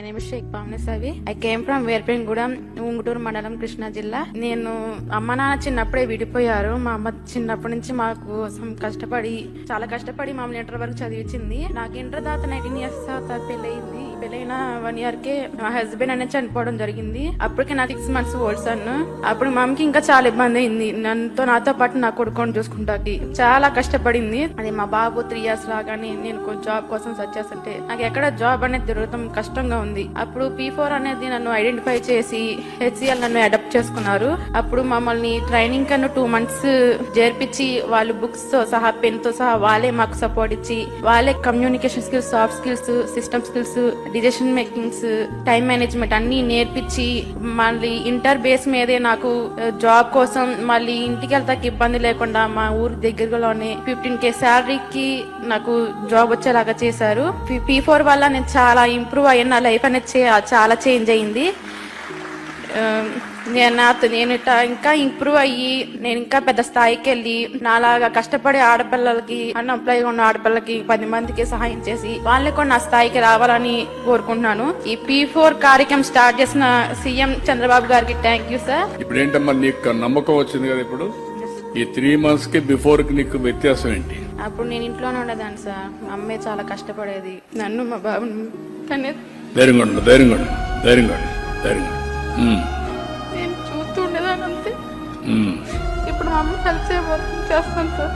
My name Shaik Pavanasavi I came from Verpengudem Unguturu మండలం కృష్ణా జిల్లా నేను అమ్మ నాన్న చిన్నప్పుడే విడిపోయారు. మా అమ్మ చిన్నప్పటి నుంచి మా కోసం కష్టపడి చాలా కష్టపడి మమ్మల్ని ఇంటర్ వరకు చదివించింది. నాకు ఇంటర్ దాత నైన్టీన్ ఇయర్స్ తర్వాత పెళ్ళయింది. పెళ్ళైన వన్ ఇయర్ కే మా హస్బెండ్ అనేది చనిపోవడం జరిగింది. అప్పటికే నాకు సిక్స్ మంత్స్ ఓల్డ్ సన్ అప్పుడు మమ్మకి ఇంకా చాలా ఇబ్బంది అయింది. నన్నుతో నాతో పాటు నా కొడుకుని చూసుకుంటాకి చాలా కష్టపడింది. అది మా బాబు త్రీ ఇయర్స్ లాగానే నేను కొంచెం జాబ్ కోసం సెర్చ్ చేస్తుంటే నాకు ఎక్కడ జాబ్ అనేది దొరకడం కష్టంగా ఉంది. అప్పుడు పీ ఫోర్ అనేది నన్ను ఐడెంటిఫై చేసి హెచ్సిఎల్ నన్ను అడాప్ట్ చేసుకున్నారు. అప్పుడు మమ్మల్ని ట్రైనింగ్ కన్నా టూ మంత్స్ చేర్పించి వాళ్ళు బుక్స్తో సహా పెన్తో సహా వాళ్ళే మాకు సపోర్ట్ ఇచ్చి వాళ్ళే communication skills soft skills system skills decision makings time management అన్ని నేర్పించి మళ్ళీ ఇంటర్ బేస్ మీదే నాకు జాబ్ కోసం మళ్ళీ ఇంటికి వెళ్తాకి ఇబ్బంది లేకుండా మా ఊరు దగ్గరలోనే ఫిఫ్టీన్ కే శాలరీకి నాకు జాబ్ వచ్చేలాగా చేశారు. పీ ఫోర్ వల్ల నేను చాలా ఇంప్రూవ్ అయ్యాను నా లైఫ్ అనేది చాలా చేంజ్ అయింది. నేను నాతో నేను ఇట్లా ఇంకా ఇంప్రూవ్ అయ్యి నేను ఇంకా పెద్ద స్థాయికి వెళ్ళి నాలాగా కష్టపడే ఆడపిల్లలకి అన్ఎంప్లాయ్ ఉన్న ఆడపిల్లలకి పది మందికి సహాయం చేసి వాళ్ళని కూడా నా స్థాయికి రావాలని కోరుకుంటున్నాను. ఈ పీ ఫోర్ కార్యక్రమం స్టార్ట్ చేసిన సీఎం చంద్రబాబు గారికి థ్యాంక్ యూ సార్ ఇప్పుడు ఏంటమ్మా నీకు నమ్మకం వచ్చింది కదా ఇప్పుడు? ఈ త్రీ మంత్స్కి బిఫోర్కి నీకు వ్యత్యాసం ఏంటి? అప్పుడు నేను ఇంట్లోనే ఉండేదాన్ని సార్ మా అమ్మే చాలా కష్టపడేది. నన్ను మా బాబుని తనే ధైర్యంగా ఉండు ధైర్యంగా ఉండు ధైర్యంగా ఉండు ధైర్యంగా నేను చూస్తూ ఉండేదాన్ని అంతే. ఇప్పుడు మా అమ్మ హెల్ప్ చేయబోతుంది చేస్తాను సార్.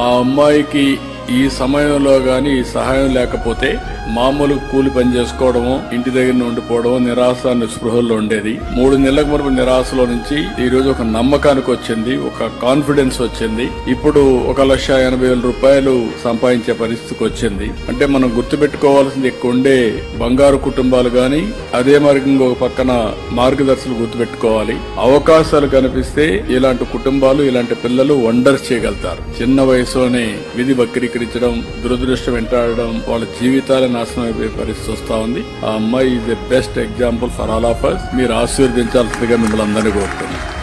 ఆ అమ్మాయికి ఈ సమయంలో గాని సహాయం లేకపోతే మామూలు కూలి పని చేసుకోవడము ఇంటి దగ్గర ఉండిపోవడము నిరాశ నిస్పృహల్లో ఉండేది. మూడు నెలలకు మునుపు నిరాశలో నుంచి ఈ రోజు ఒక నమ్మకానికి వచ్చింది ఒక కాన్ఫిడెన్స్ వచ్చింది. ఇప్పుడు ఒక లక్ష ఎనభై వేల రూపాయలు సంపాదించే పరిస్థితికి వచ్చింది. అంటే మనం గుర్తుపెట్టుకోవాల్సింది ఎక్కువ ఉండే బంగారు కుటుంబాలు గాని అదే మార్గంగా ఒక పక్కన మార్గదర్శులు గుర్తుపెట్టుకోవాలి. అవకాశాలు కనిపిస్తే ఇలాంటి కుటుంబాలు ఇలాంటి పిల్లలు వండర్స్ చేయగలుగుతారు. చిన్న వయసులోనే విధి వక్రీకరించడం దురదృష్టం వెంటాడడం వాళ్ళ జీవితాల నాశనం అయిపోయే పరిస్థితి వస్తా ఉంది. ఆ అమ్మాయి is the best example for all of us మీరు ఆశీర్వదించాల్సిందిగా మిమ్మల్ని అందరినీ కోరుతున్నాను